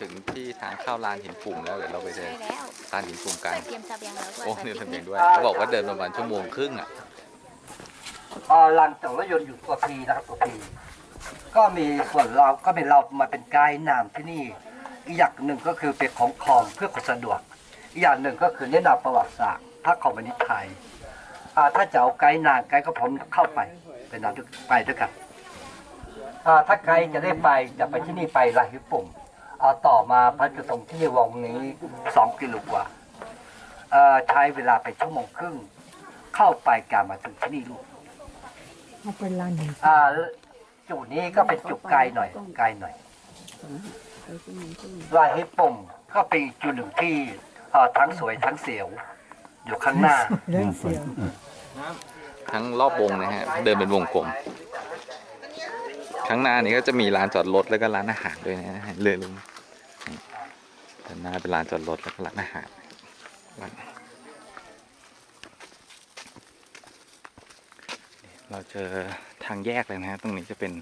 ถึงที่ทางเข้าลานหินปุ่มแล้วเดี๋ยวเราไปเจใช่อแล้วลานหินปุ่มกันใส่เตรียมเสบียงแล้วด้วยโอ้ใส่นี่ปิกทำเอนิงกด้วยเขาบอกว่าเดินประมาณชั่วโมงครึ่งอะเอ่อลานจอดรถยนต์อยู่ตัวพีนะครับตัวพีก็มีส่วนเราก็เป็นเรามาเป็นไกด์นำที่นี่อีกอย่างหนึ่งก็คือเป็นของคองเพื่อความสะดวกอีกอย่างหนึ่งก็คือแนะนำประวัติศาสตร์พระของมณิไทยอ่าถ้าจะเอาไกด์นำไกด์ก็พร้อมเข้าไปเป็นนำด้วยไปด้วยกันอ่าถ้าไกด์จะได้ไปจะไปที่นี่ไปลายหิปุ่มเอา ต่อมาพระจุดตรงที่วงนี้สองกิโลกว่าเอ่อใช้เวลาไปชั่วโมงครึ่ง เข้าไปการมาถึงที่นี่ลูกเอาเป็นลานหินอ่าจุดนี้ก็เป็นจุดไกลหน่อยไกลหน่อยลายฮิปปมก็เป็นอีกจุดหนึ่งที่เอ่อทั้งสวยทั้งเสียว อยู่ข้างหน้าเรื่องเสียงทั้งรอบวงนะฮะเดินเป็นวงกลม ข้างหน้านี้ก็จะมีลานจอดรถแล้วก็ร้านอาหารด้วยนะฮะเลยลงด้านหน้าเป็นลานจอดรถแล้วก็ร้านอาหารเราเจอทางแยกเลยนะฮะตรงนี้จะเป็น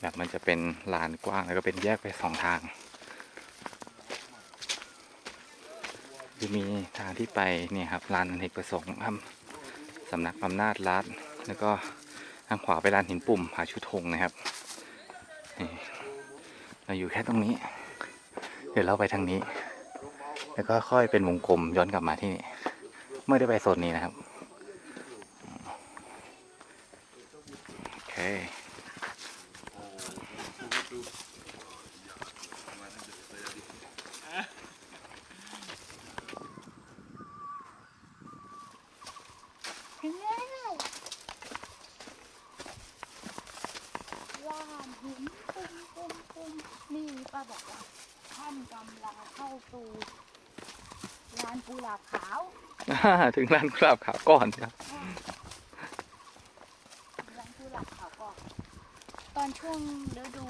แบบมันจะเป็นลานกว้างแล้วก็เป็นแยกไปสองทางจะมีทางที่ไปเนี่ยครับลานอเนกประสงค์ครับสำนักอำนาจรัฐแล้วก็ ทางขวาไปลานหินปุ่มผาชุธงนะครับเราอยู่แค่ตรงนี้ เดี๋ยวเราไปทางนี้ แล้วก็ค่อยเป็นวงกลมย้อนกลับมาที่นี่ ไม่ได้ไปโซนนี้นะครับ โอเค ถึงแล้วว่านหินปุ่มปุ่มปุ่มนี่ป้าบอกว่าท่าน กำลังเข้าสู่ลานกุหลาบขาวอ่าถึงลานกุหลาบขาวก่อนครับลานกุหลาบขาวก่อนตอนช่วงฤดู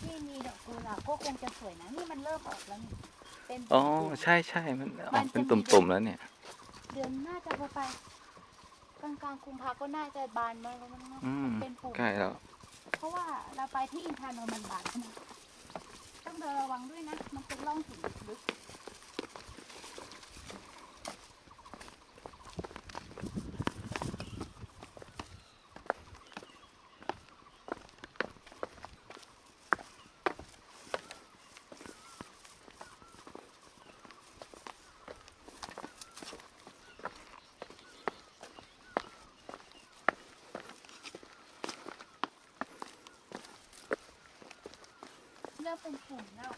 ที่มีดอกกุหลาบก็คงจะสวยนะนี่มันเริ่มออกแล้วนี่เป็นอ๋อตุ่มๆใช่ใช่มันออกเป็นตุ่มๆแล้วเนี่ย เดือนน่าจะไปกลางกลางๆกุมภาก็น่าจะบานมาแล้วมั้งเนาะอืมเป็นปุ่มใกล้แล้ว เพราะว่าเราไปที่อินทานนท์มันบานแล้วนะต้องเดินระ วังด้วยนะ มันเป็นร่องหินลึก เริ่มเป็นปุ่มแล้ว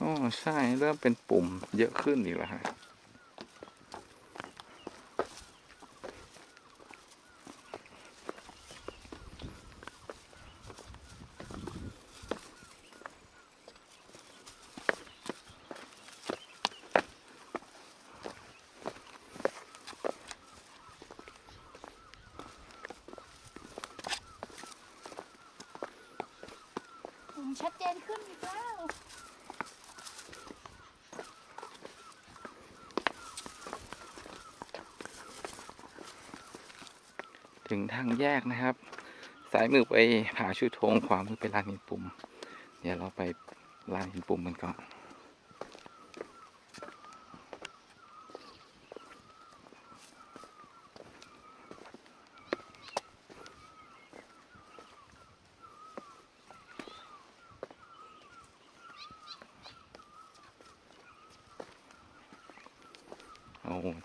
อ๋อใช่เริ่มเป็นปุ่มเยอะขึ้นอีกแล้วฮะ เจนขึ้นอีกแล้ว ถึงทางแยกนะครับ สายมือไปผาชุดธงขวามือไปลานหินปุ่ม เดี๋ยวเราไปลานหินปุ่มกันก่อน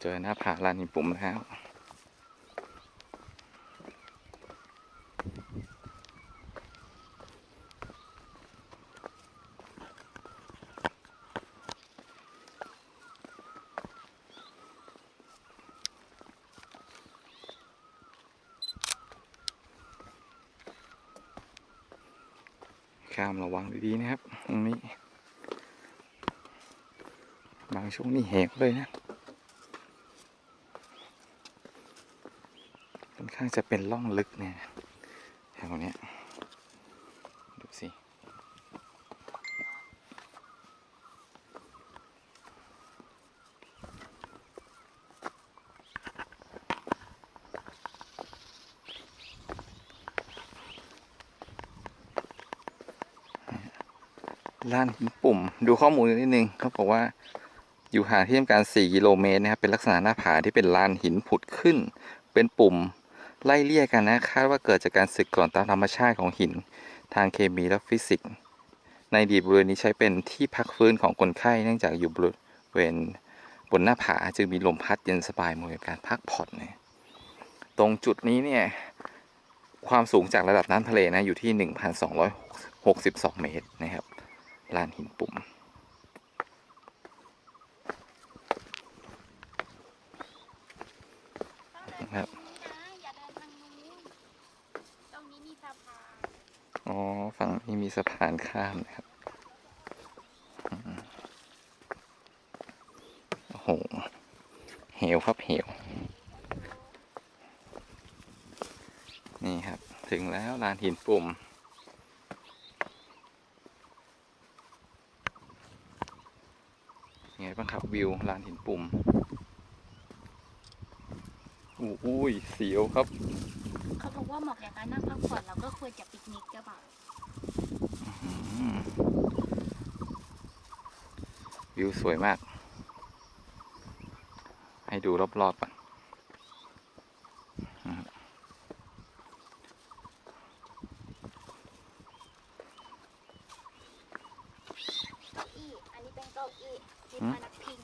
เจอหน้าผาลานหินปุ่มแล้วข้ามระวังดีๆนะครับ ตรงนี้ บางช่วงนี่เหวเลยนะ ค่อน ข้างจะเป็นร่องลึกเนี่ยแถวเนี้ยดูสิลานหินปุ่มดูข้อมูลนิดนึงเขาบอกว่าอยู่ห่างที่ทำการ 4 กิโลเมตรนะครับเป็นลักษณะหน้าผาที่เป็นลานหินผุดขึ้น เป็นปุ่ม ไล่เลี่ยกันนะคาดว่าเกิดจากการสึกกร่อนตามธรรมชาติของหิน ทางเคมีและฟิสิกส์ ในอดีตบริเวณนี้ใช้เป็นที่พักฟื้นของคนไข้เนื่องจากอยู่บริเวณบนหน้าผาจึงมีลมพัดเย็นสบายเหมาะกับการพักผ่อนเนี่ยตรงจุดนี้เนี่ยความสูงจากระดับน้ำทะเลนะอยู่ที่ 1,262 เมตรนะครับลานหินปุ่ม ครับ อย่าเดินทางนู้นตรงนี้มีสะพาน อ๋อ ฝั่งนี้มีสะพานข้ามนะครับ โอ้โห เหวครับ เหว นี่ครับ ถึงแล้วลานหินปุ่มยังไงบ้างครับวิวลานหินปุ่มอู้อุ้ยเสียวครับ เขาบอกว่าเหมาะแก่การนั่งพักผ่อนแล้วก็ควรจะปิกนิกก็แบบอืมวิวสวยมาก ให้ดูรอบๆก่อนอืมเก้าอี้อันนี้เป็นเก้าอี้ที่พนักพิง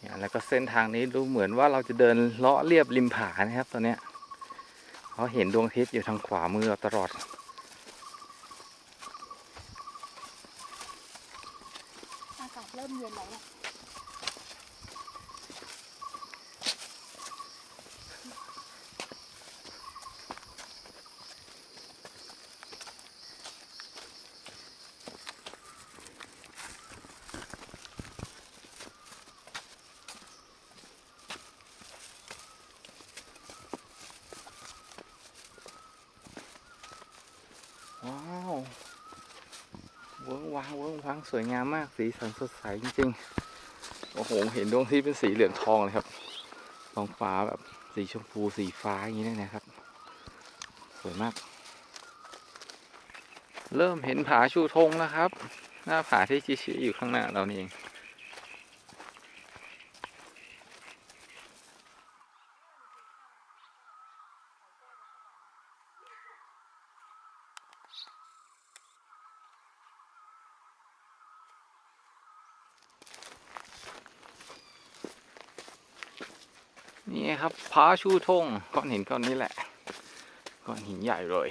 เนี่ย แล้วก็เส้นทางนี้ดูเหมือนว่าเราจะเดินเลาะเรียบริมผานะครับตอนนี้เพราะเห็นดวงอาทิตย์อยู่ทางขวามือตลอด อากาศเริ่มเย็นแล้วแหละ ว้าวเวิ้ง ว้างสวยงามมากสีสันสดใสจริงๆ โอ้โห เห็นดวงที่เป็นสีเหลืองทองเลยครับท้องฟ้าแบบสีชมพูสีฟ้าอย่างนี้นะครับ สวยมาก เริ่มเห็นผาชูธงแล้วครับ หน้าผาที่ชี้ๆอยู่ข้างหน้าเรานี่เอง นี่ครับผาชูธงก้อนหินก้อนนี้แหละก้อนหินใหญ่เลย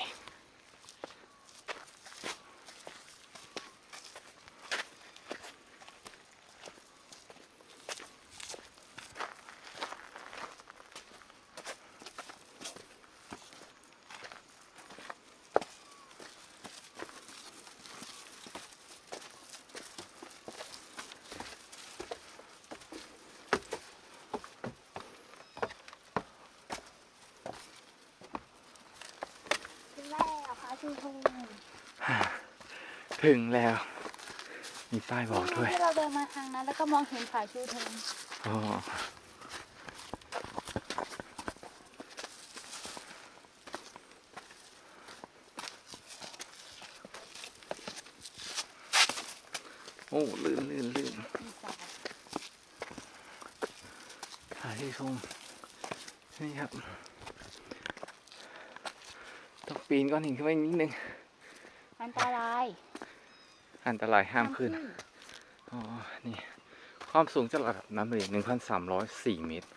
ถึงแล้วพาชูธง ถึงแล้ว มีป้ายบอกด้วยที่เราเดินมาทางนั้นแล้วก็มองเห็นผาชูธงอ๋อโอ้ ลื่นลื่นลื่นมีสายถ่ายที่ชมนี่ครับ ต้องปีนก้อนหินขึ้นไปนิดนึง อันตราย อันตรายห้ามขึ้น อ๋อ นี่ ความสูงจากระดับน้ำทะเล1,304เมตร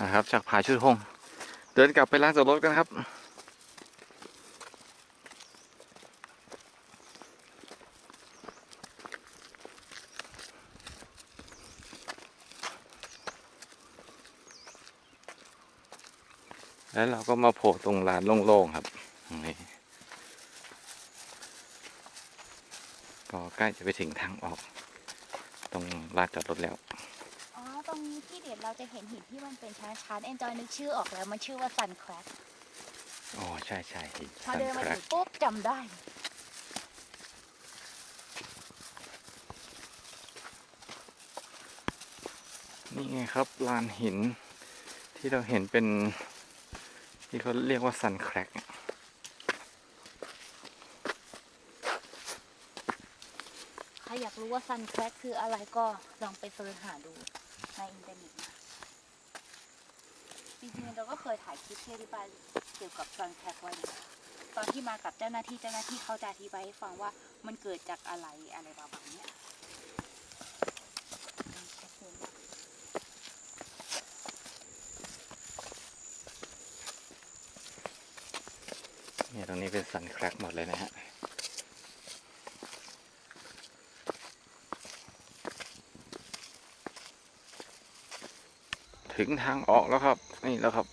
นะครับ จากผาชุดหง เดินกลับไปลานจอดรถกันครับ แล้วเราก็มาโผล่ตรงลานโล่งๆครับตรงนี้ก็ใกล้จะไปถึงทางออก ตรงลานจอดรถแล้ว อ๋อ ตรงนี้ที่เด็ดเราจะเห็นหินที่มันเป็นชั้นๆเอ็นจอยนึกชื่อออกแล้ว มันชื่อว่าซันแครกอ๋อ ใช่ใช่หินพอสันเดินมาแครถึกงปุ๊บจำได้นี่ไงครับลานหินที่เราเห็นเป็น ที่เขาเรียกว่าซันแครกใครอยากรู้ว่าซันแครกคืออะไรก็ลองไปเสิร์ชหาดูในอินเทอร์เน็ตนะจริงๆเราก็เคยถ่ายคลิปที่อธิบายเกี่ยวกับซันแครกไว้นะตอนที่มากับเจ้าหน้าที่เจ้าหน้าที่เขาจะอธิบายให้ฟังว่ามันเกิดจากอะไรอะไรประมาณเนี้ยชัดเจนมาก เนี่ย ตรงนี้เป็นซันแครกหมดเลยนะฮะถึงทางออกแล้วครับ นี่แล้วครับ